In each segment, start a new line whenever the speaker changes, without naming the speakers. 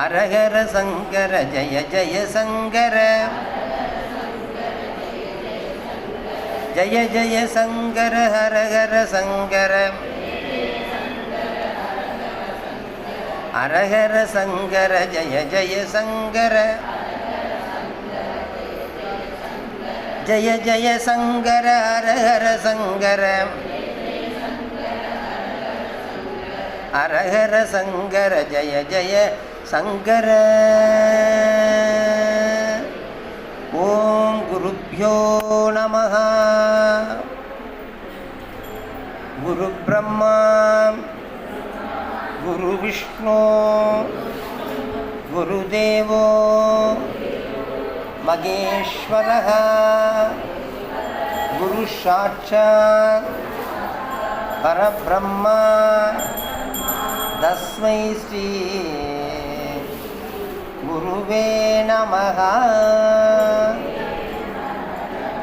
அரகர சங்கர ஜய ஜய சங்கர ஜய ஜய சங்கர ஹரஹர சங்கர அரஹர சங்கர ஜய ஜய சங்கர ஜய ஜய சங்கர ஹரஹர சங்கர அரஹர சங்கர ஜய ஜய சங்கர ஓம் குருப்பியோ நம குரு பிரம்மா குரு விஷ்ணு குருதேவோ மகேஸ்வர குரு சாட்சாத் பரபிரம்மா தஸ்மை ஸ்ரீ குருவே நமகா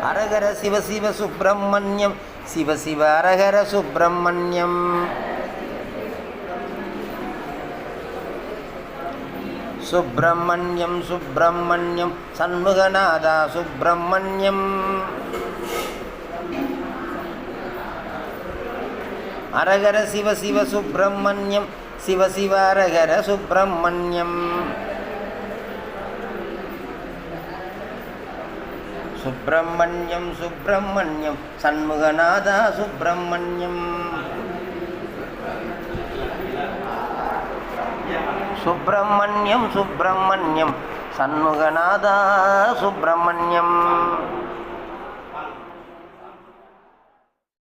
அரகர சிவ சிவ சுப்பிரமணியம் சிவ சிவ அரகர சுப்பிரமணியம் சுப்பிரமணியம் சுப்பிரமணியம் சண்முகநாதா சுப்பிரமணியம் அரகர சிவ சிவ சுப்பிரமணியம் சிவ சிவ அரகர சுப்பிரமணியம் சுப்பிரமணியம் சுப்பிரமணியம். சண்முகநாதா சுப்பிரமணியம். சுப்பிரமணியம் சுப்பிரமணியம். சண்முகநாதா சுப்பிரமணியம்.